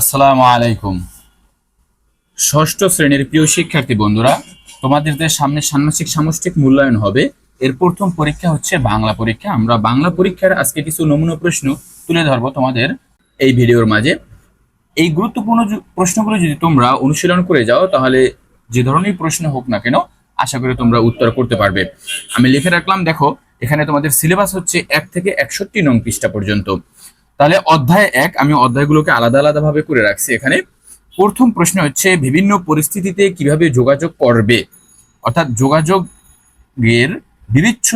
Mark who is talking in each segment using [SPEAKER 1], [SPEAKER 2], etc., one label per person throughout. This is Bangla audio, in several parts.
[SPEAKER 1] আসসালামু আলাইকুম। ষষ্ঠ শ্রেণির প্রিয় শিক্ষার্থী বন্ধুরা, তোমাদের যে সামনে ষান্মাসিক সামষ্টিক মূল্যায়ন হবে। এর প্রথম পরীক্ষা হচ্ছে বাংলা পরীক্ষা। আমরা বাংলা পরীক্ষার আজকে কিছু নমুনা প্রশ্ন তুলে ধরবো তোমাদের এই ভিডিওর মাঝে। এই গুরুত্বপূর্ণ প্রশ্নগুলো যদি তোমরা অনুশীলন করে যাও, তাহলে যে ধরনের প্রশ্ন হোক না কেন, আশা করি তোমরা উত্তর করতে পারবে। আমি লিখে রাখলাম, দেখো, এখানে তোমাদের সিলেবাস হচ্ছে এক থেকে একষট্টি নং পৃষ্ঠা পর্যন্ত। তাহলে অধ্যায় এক, আমি অধ্যায়গুলোকে আলাদা আলাদা ভাবে করে রাখছি এখানে। প্রথম প্রশ্ন হচ্ছে, বিভিন্ন পরিস্থিতিতে কীভাবে যোগাযোগ করবে? অর্থাৎ যোগাযোগের বিবিচ্ছ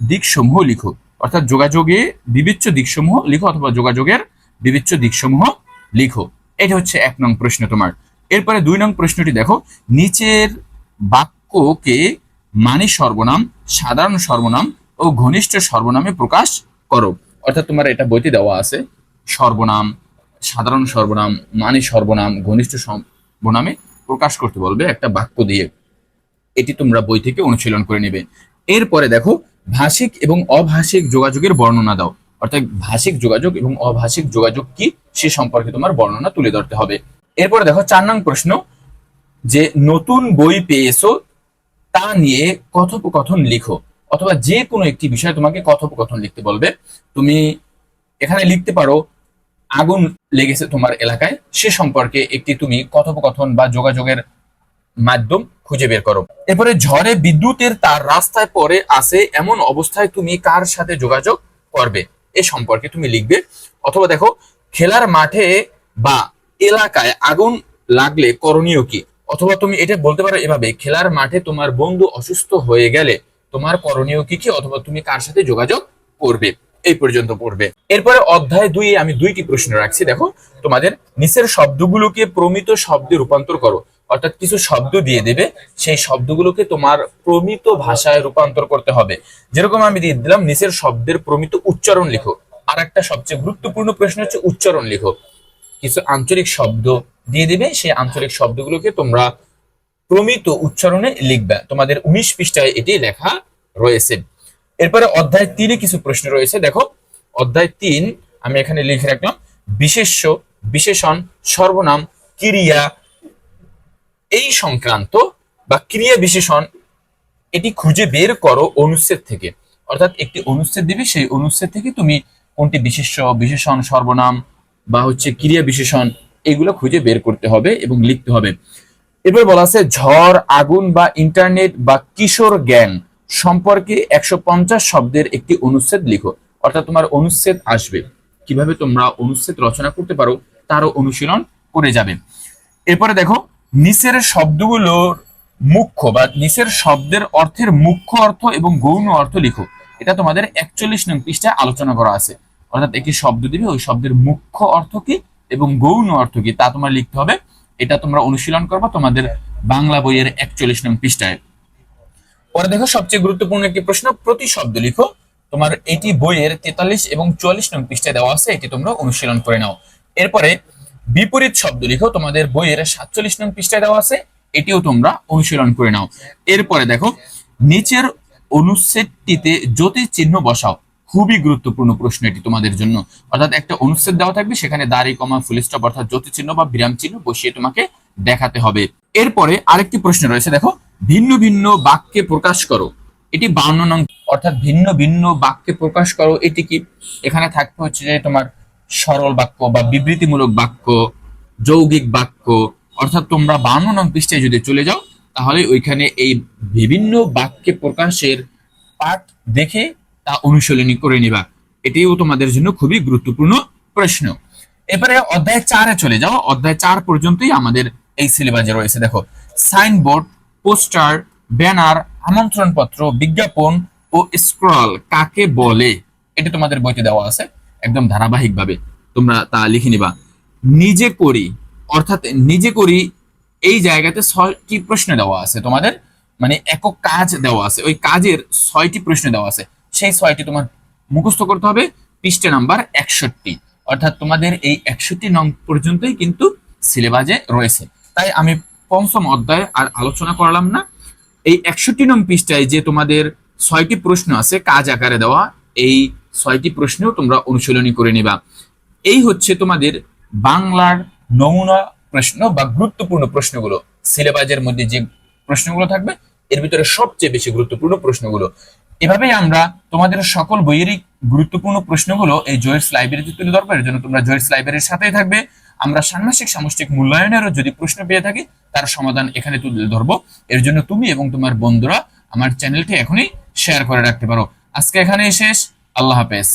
[SPEAKER 1] দিকসমূহ লিখো। অর্থাৎ যোগাযোগে বিবিচ্ছ দিকসমূহ লিখো অথবা যোগাযোগের বিবিচ্ছ দিকসমূহ লিখো। এটা হচ্ছে এক নং প্রশ্ন তোমার। এরপরে দুই নং প্রশ্নটি দেখো। নিচের বাক্যকে মানি সর্বনাম, সাধারণ সর্বনাম ও ঘনিষ্ঠ সর্বনামে প্রকাশ করো। অর্থাৎ তোমার এটা বইতে দেওয়া আছে, সর্বনাম, সাধারণ সর্বনাম মানে সর্বনাম, ঘনিষ্ঠ সর্বনামে প্রকাশ করতে বলবে একটা বাক্য দিয়ে। এটি তোমরা বই থেকে অনুশীলন করে নেবে। এরপরে দেখো, ভাষিক এবং অভাষিক যোগাযোগের বর্ণনা দাও। অর্থাৎ ভাষিক যোগাযোগ এবং অভাষিক যোগাযোগ কি, সে সম্পর্কে তোমার বর্ণনা তুলে ধরতে হবে। এরপরে দেখো, চার নং প্রশ্ন, যে নতুন বই পেয়েছ, তা নিয়ে কথোপকথন লিখো। অথবা যে কোনো একটি বিষয়ে তোমাকে কথোপকথন লিখতে বলবে। তুমি এখানে লিখতে পারো, আগুন লেগেছে তোমার এলাকায়, সে সম্পর্কে একটি তুমি কথোপকথন বা যোগাযোগের মাধ্যম খুঁজে বের করো। এরপরে ঝড়ে বিদ্যুতের তার রাস্তায় পরে আসে এমন অবস্থায় তুমি কার সাথে যোগাযোগ করবে? এ সম্পর্কে তুমি লিখবে। অথবা দেখো, খেলার মাঠে বা এলাকায় আগুন লাগলে করণীয় কি? অথবা তুমি এটা বলতে পারো এভাবে, খেলার মাঠে তোমার বন্ধু অসুস্থ হয়ে গেলে তোমার করণীয় কি কি অথবা তুমি কার সাথে যোগাযোগ করবে? এই পর্যন্ত পড়বে। এরপরে অধ্যায় দুই আমি দুইটি প্রশ্ন রাখছি, দেখো। তোমাদের নিচের শব্দগুলোকে প্রমিত শব্দে রূপান্তর করো। অর্থাৎ কিছু শব্দ দিয়ে দেবে, সেই শব্দগুলোকে তোমার প্রমিত ভাষায় রূপান্তর করতে হবে। যেরকম আমি দিয়ে দিলাম, নিচের শব্দের প্রমিত উচ্চারণ লিখো। আর একটা সবচেয়ে গুরুত্বপূর্ণ প্রশ্ন হচ্ছে উচ্চারণ লিখো। কিছু আঞ্চলিক শব্দ দিয়ে দেবে, সেই আঞ্চলিক শব্দগুলোকে তোমরা প্রমিত উচ্চারণে লিখবে। তোমাদের উনিশ পৃষ্ঠায় এটি লেখা রয়েছে। এরপরে অধ্যায় তিনে কিছু প্রশ্ন রয়েছে। দেখো, অধ্যায় তিন, আমি এখানে লিখে রাখলাম, বিশেষ্য, বিশেষণ, সর্বনাম, ক্রিয়া, এই সংক্রান্ত বা ক্রিয়া বিশেষণ, এটি খুঁজে বের করো অনুচ্ছেদ থেকে। অর্থাৎ একটি অনুচ্ছেদ দিবে, সেই অনুচ্ছেদ থেকে তুমি কোনটি বিশেষ্য, বিশেষণ, সর্বনাম বা হচ্ছে ক্রিয়া বিশেষণ, এগুলো খুঁজে বের করতে হবে এবং লিখতে হবে। এরপর বলা আছে, ঝড়, আগুন বা ইন্টারনেট বা কিশোর জ্ঞান সম্পর্কে একশো পঞ্চাশ শব্দের একটি অনুচ্ছেদ লিখো। অর্থাৎ তোমার অনুচ্ছেদ আসবে। কীভাবে তোমরা অনুচ্ছেদ রচনা করতে পারো তারও অনুশীলন করে যাবে। এরপরে দেখো, নিচের শব্দগুলোর মুখ্য বা নিচের শব্দের অর্থের মুখ্য অর্থ এবং গৌণ অর্থ লিখো। এটা তোমাদের একচল্লিশ নং পৃষ্ঠায় আলোচনা করা আছে। অর্থাৎ একটি শব্দ দিবে, ওই শব্দের মুখ্য অর্থ কি এবং গৌণ অর্থ কি, তা তোমার লিখতে হবে। এটা তোমরা অনুশীলন করবা, তোমাদের বাংলা বইয়ের একচল্লিশ নং পৃষ্ঠায়। পরে দেখো, সবচেয়ে গুরুত্বপূর্ণ একটি প্রশ্ন, প্রতি শব্দ লিখো। তোমার এটি বইয়ের তেতাল্লিশ এবং চুয়াল্লিশ নং পৃষ্ঠায় দেওয়া আছে, এটি তোমরা অনুশীলন করে নাও। এরপরে বিপরীত শব্দ লিখো, তোমাদের বইয়ের সাতচল্লিশ নং পৃষ্ঠায় দেওয়া আছে, এটিও তোমরা অনুশীলন করে নাও। এরপরে দেখো, নিচের অনুচ্ছেদটিতে জ্যোতি চিহ্ন বসাও। খুবই গুরুত্বপূর্ণ প্রশ্ন এটি তোমাদের জন্য। অর্থাৎ একটা অনুচ্ছেদ দেওয়া থাকবে, সেখানে দাড়ি কমা ফুল অর্থাৎ চিহ্ন বা বিরাম চিহ্ন বসিয়ে তোমাকে দেখাতে হবে। এরপরে আরেকটি প্রশ্ন রয়েছে, দেখো, ভিন্ন ভিন্ন বাক্যে প্রকাশ করো। এটি বাউন্ন নং, অর্থাৎ ভিন্ন ভিন্ন বাক্যে প্রকাশ করো, এটি কি? এখানে থাকতে হচ্ছে যে তোমার সরল বাক্য বা বিবৃতিমূলক বাক্য, যৌগিক বাক্য, অর্থাৎ তোমরা বাউন্ন নং পৃষ্ঠায় যদি চলে যাও, তাহলে ওইখানে এই বিভিন্ন বাক্যে প্রকাশের পাঠ দেখে তা অনুশীলনী করে নিবা। এটিও তোমাদের জন্য খুবই গুরুত্বপূর্ণ প্রশ্ন। এবারে অধ্যায় চারে চলে যাও। অধ্যায় চার পর্যন্তই আমাদের এই সিলেবাসে রয়েছে। দেখো সাইনবোর্ড পোস্টার ব্যানার আমন্ত্রণ পত্র বিজ্ঞাপন ও স্ক্রল কাকে বলে? এটা তোমাদের বইতে দেওয়া আছে একদম ধারাবাহিকভাবে। তোমরা তা লিখে নিবা। নিজে করি, অর্থাৎ নিজে করি এই জায়গাতে ছয়টি প্রশ্ন দেওয়া আছে তোমাদের। মানে একক কাজ দেওয়া আছে। ওই কাজের ছয়টি প্রশ্ন দেওয়া আছে। সেই ছয়টি তোমার মুখস্থ করতে হবে। পৃষ্ঠে নাম্বার একষট্টি। অর্থাৎ তোমাদের এই একষট্টি নং পর্যন্তই কিন্তু সিলেবাসে রয়েছে। তাই আমি পঞ্চম অধ্যায় আর আলোচনা করলাম না। এই একষট্টি নং পৃষ্ঠায় যে তোমাদের ছয়টি প্রশ্ন আছে, কাজ আকারে দেওয়া, এই ছয়টি প্রশ্নেও তোমরা অনুশীলনী করে নিবা। এই হচ্ছে তোমাদের বাংলার নমুনা প্রশ্ন বা গুরুত্বপূর্ণ প্রশ্নগুলো। সিলেবাসের মধ্যে যে প্রশ্নগুলো থাকবে, এর ভিতরে সবচেয়ে বেশি গুরুত্বপূর্ণ প্রশ্নগুলো। এভাবেই আমরা তোমাদের সকল বইয়েরই গুরুত্বপূর্ণ প্রশ্নগুলো এই জয়েস লাইব্রেরিতে তুলে ধরবো। এর জন্য তোমরা জয়েস লাইব্রেরির সাথেই থাকবে। আমরা ষান্মাসিক সামষ্টিক মূল্যায়নেরও যদি প্রশ্ন পেয়ে থাকি, তার সমাধান এখানে তুলে ধরবো। এর জন্য তুমি এবং তোমার বন্ধুরা আমার চ্যানেলটি এখনই শেয়ার করে রাখতে পারো। আজকে এখানেই শেষ। আল্লাহ হাফেজ।